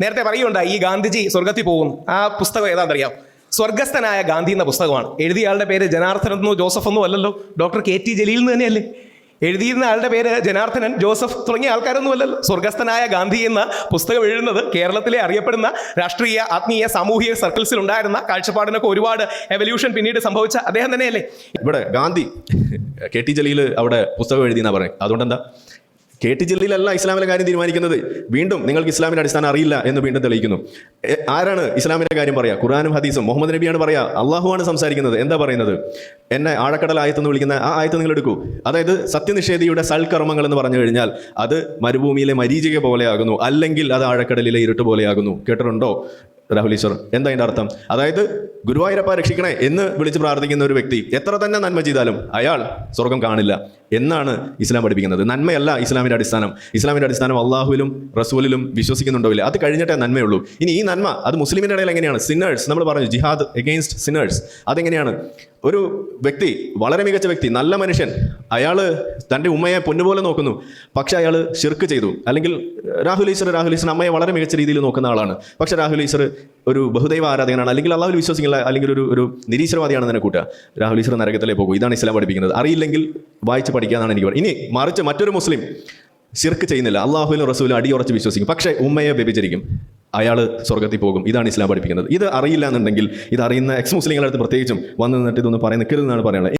നേരത്തെ പറയുണ്ടായി ഈ ഗാന്ധിജി സ്വർഗത്തിൽ പോകും ആ പുസ്തകം ഏതാണെന്നറിയാം? സ്വർഗസ്ഥനായ ഗാന്ധി എന്ന പുസ്തകമാണ്. എഴുതിയ ആളുടെ പേര് ജനാർദ്ദൻ എന്നോ ജോസഫ് എന്നോ അല്ലല്ലോ. ഡോക്ടർ കെ ടി ജലീൽ എന്ന് തന്നെയല്ലേ? എഴുതിയിരുന്ന ആളുടെ പേര് ജനാർദ്ദനൻ ജോസഫ് തുടങ്ങിയ ആൾക്കാരൊന്നും അല്ലല്ലോ. സ്വർഗസ്ഥനായ ഗാന്ധി എന്ന പുസ്തകം എഴുതുന്നത് കേരളത്തിലെ അറിയപ്പെടുന്ന രാഷ്ട്രീയ ആത്മീയ സാമൂഹിക സർക്കിൾസിൽ ഉണ്ടായിരുന്ന കാഴ്ചപ്പാടിനൊക്കെ ഒരുപാട് എവല്യൂഷൻ പിന്നീട് സംഭവിച്ച അദ്ദേഹം തന്നെയല്ലേ? ഇവിടെ ഗാന്ധി കെ ടി ജലീൽ അവിടെ പുസ്തകം എഴുതി എഴുതിയെന്നാ പറയാം അതുകൊണ്ട് എന്താ കെ ടി ജലീലല്ല ഇസ്ലാമിലെ കാര്യം തീരുമാനിക്കുന്നത്. വീണ്ടും നിങ്ങൾക്ക് ഇസ്ലാമിന്റെ അടിസ്ഥാനം അറിയില്ല എന്ന് വീണ്ടും തെളിയിക്കുന്നു. ആരാണ് ഇസ്ലാമിന്റെ കാര്യം പറയാ? ഖുറാനും ഹദീസും മുഹമ്മദ് നബിയാണ് പറയാ. അള്ളാഹുവാണ് സംസാരിക്കുന്നത്. എന്താ പറയുന്നത്? എന്നെ ആഴക്കടൽ ആയത്തെന്ന് വിളിക്കുന്ന ആ ആയത്ത് നിങ്ങൾ എടുക്കൂ. അതായത് സത്യനിഷേധിയുടെ സൽക്കർമ്മങ്ങൾ എന്ന് പറഞ്ഞു കഴിഞ്ഞാൽ അത് മരുഭൂമിയിലെ മരീചിക പോലെയാകുന്നു. അല്ലെങ്കിൽ അത് ആഴക്കടലിലെ ഇരുട്ട് പോലെയാകുന്നു. കേട്ടിട്ടുണ്ടോ? രാഹുൽ ഈശ്വർ. എന്താ അതിന്റെ അർത്ഥം? അതായത് ഗുരുവായൂരപ്പ രക്ഷിക്കണേ എന്ന് വിളിച്ച് പ്രാർത്ഥിക്കുന്ന ഒരു വ്യക്തി എത്ര തന്നെ നന്മ ചെയ്താലും അയാൾ സ്വർഗം കാണില്ല എന്നാണ് ഇസ്ലാം പഠിപ്പിക്കുന്നത്. നന്മയല്ല ഇസ്ലാമിന്റെ അടിസ്ഥാനം. ഇസ്ലാമിന്റെ അടിസ്ഥാനം അള്ളാഹുവിലും റസൂലിലും വിശ്വസിക്കുന്നുണ്ടോ ഇല്ല? അത് കഴിഞ്ഞിട്ടേ നന്മയുള്ളൂ. ഇനി ഈ നന്മ അത് മുസ്ലിമിന്റെ ഇടയിൽ എങ്ങനെയാണ്? സിന്നേഴ്സ് നമ്മൾ പറഞ്ഞു ജിഹാദ് എഗെയിൻസ്റ്റ് സിന്നേഴ്സ് അതെങ്ങനെയാണ്? ഒരു വ്യക്തി വളരെ മികച്ച വ്യക്തി നല്ല മനുഷ്യൻ അയാൾ തന്റെ ഉമ്മയെ പൊന്നുപോലെ നോക്കുന്നു. പക്ഷെ അയാൾ ഷിർക്ക് ചെയ്തു. അല്ലെങ്കിൽ രാഹുൽ ഈശ്വർ രാഹുൽ ഈശ്വർ അമ്മയെ വളരെ മികച്ച രീതിയിൽ നോക്കുന്ന ആളാണ്. പക്ഷെ രാഹുൽ ഈശ്വർ ഒരു ബഹുദൈവ ആരാധകനാണ് അല്ലെങ്കിൽ അള്ളാഹുൽ വിശ്വസിക്കില്ല അല്ലെങ്കിൽ ഒരു ഒരു നിരീശ്വരവാദിയാണെന്ന് തന്നെ കൂട്ടുക. രാഹുൽ ഈശ്വർ നരകത്തിലേ പോകും. ഇതാണ് ഇസ്ലാം പഠിപ്പിക്കുന്നത്. അറിയില്ലെങ്കിൽ വായിച്ച് പഠിക്കാന്നാണ് എനിക്ക് പറയുന്നത്. ഇനി മറിച്ച് മറ്റൊരു മുസ്ലിം ശിർക്ക് ചെയ്യുന്നില്ല. അള്ളാഹുലും റസൂലും അടിയുറച്ച് വിശ്വസിക്കും. പക്ഷേ ഉമ്മയെ വ്യഭിചരിക്കും. അയാൾ സ്വർഗത്തിൽ പോകും. ഇതാണ് ഇസ്ലാം പഠിപ്പിക്കുന്നത്. ഇത് അറിയില്ല എന്നുണ്ടെങ്കിൽ ഇത് അറിയുന്ന എക്സ് മുസ്ലിങ്ങളുടെ അടുത്ത് പ്രത്യേകിച്ചും വന്നു നിന്നിട്ട് ഇതൊന്ന് പറയാൻ നിൽക്കരുതെന്നാണ് പറയാനുള്ളത്.